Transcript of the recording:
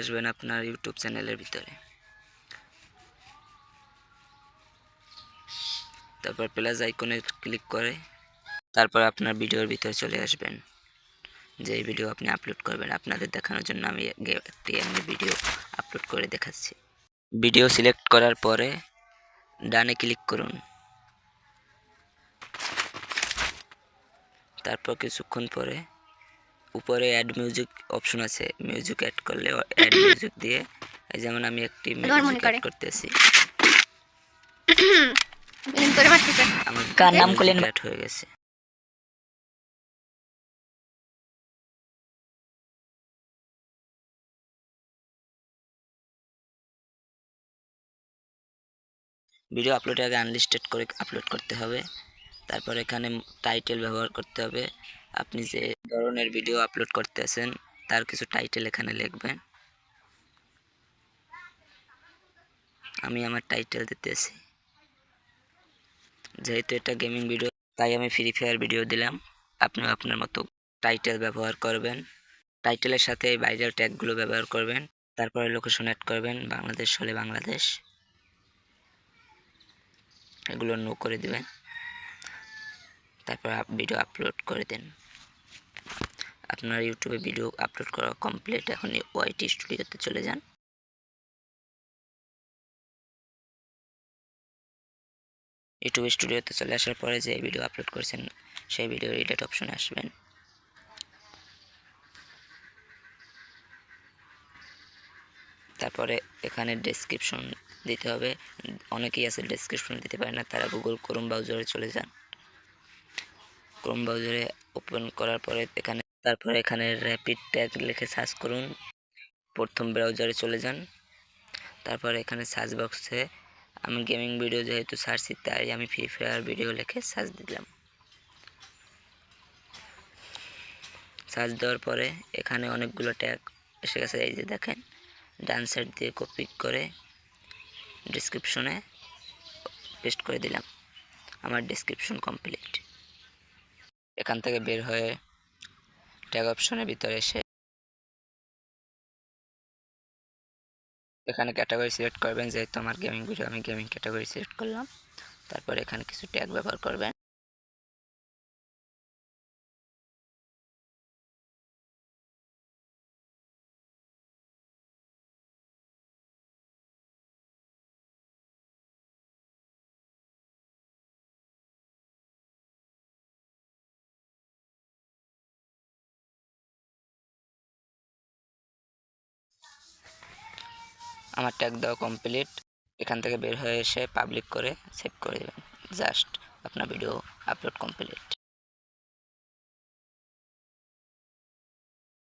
আসবেন আপনার ইউটিউব চ্যানেলের ভিতরে। তারপর প্লাস আইকনে ক্লিক করে, তারপর আপনার ভিডিওর ভিতরে চলে আসবেন। যে ভিডিও আপনি আপলোড করবেন, আপনাদের দেখানোর জন্য আমি একটি এমনি ভিডিও আপলোড করে দেখাচ্ছি। ভিডিও সিলেক্ট করার পরে ডানে ক্লিক করুন। তারপর কিছুক্ষণ পরে উপরে অ্যাড মিউজিক অপশন আছে। মিউজিক অ্যাড করলে অ্যাড মিউজিক দিয়ে এই যেমন আমি একটি মিউজিক অ্যাড করতেছি। এরকম আমার কার নাম করলেন? অ্যাড হয়ে গেছে। ভিডিও আপলোডের আগে আনলিস্টেড করে আপলোড করতে হবে। তারপর এখানে টাইটেল ব্যবহার করতে হবে। আপনি যে ধরনের ভিডিও আপলোড করতেছেন, তার কিছু টাইটেল এখানে লিখবেন আমি আমার টাইটেল দিতেছি। যেহেতু এটা গেমিং ভিডিও তাই আমি ফ্রি ফায়ার ভিডিও দিলাম। আপনিও আপনার মতো টাইটেল ব্যবহার করবেন। টাইটেলের সাথে বাইরের ট্যাগগুলো ব্যবহার করবেন। তারপরে লোকেশন অ্যাড করবেন, বাংলাদেশ হলে বাংলাদেশ। এগুলো নো করে দিবেন। তারপর ভিডিও আপলোড করে দেন। আপনার ইউটিউবে ভিডিও আপলোড করা কমপ্লিট এখন ওয়াইটি স্টুডিওতে চলে যান। ইউটিউব স্টুডিওতে চলে আসার পরে যে ভিডিও আপলোড করেছেন, সেই ভিডিও এডিট অপশনে আসবেন। তারপরে এখানে ডেসক্রিপশন দিতে হবে। অনেকেই আছে ডেসক্রিপশন দিতে পারে না, তারা গুগল ক্রোম ব্রাউজারে চলে যান। ক্রোম ব্রাউজারে ওপেন করার পরে এখানে, তারপরে এখানে র্যাপিড ট্যাগ লিখে সার্চ করুন। প্রথম ব্রাউজারে চলে যান। তারপর এখানে সার্চ বক্সে আমি গেমিং ভিডিও যেহেতু সার্চি তাই আমি ফ্রি ফায়ার ভিডিও লিখে সার্চ দিলাম। সার্চ দেওয়ার পরে এখানে অনেকগুলো ট্যাগ এসে গেছে। এই যে দেখেন ডান সাইড দিয়ে কপি করে ডিসক্রিপশনে পেস্ট করে দিলাম। আমার ডিসক্রিপশন কমপ্লিট এখান থেকে বের হয়ে ট্যাগ অপশনের ভিতরে এসে এখানে ক্যাটাগরি সিলেক্ট করবেন, যেহেতু আমার গেমিং ভিডিও আমি গেমিং ক্যাটাগরি সিলেক্ট করলাম। তারপর এখানে কিছু ট্যাগ ব্যবহার করবেন। আমার ট্যাগ দেওয়া কমপ্লিট এখান থেকে বের হয়ে এসে পাবলিক করে সেভ করে দেবেন। জাস্ট আপনার ভিডিও আপলোড কমপ্লিট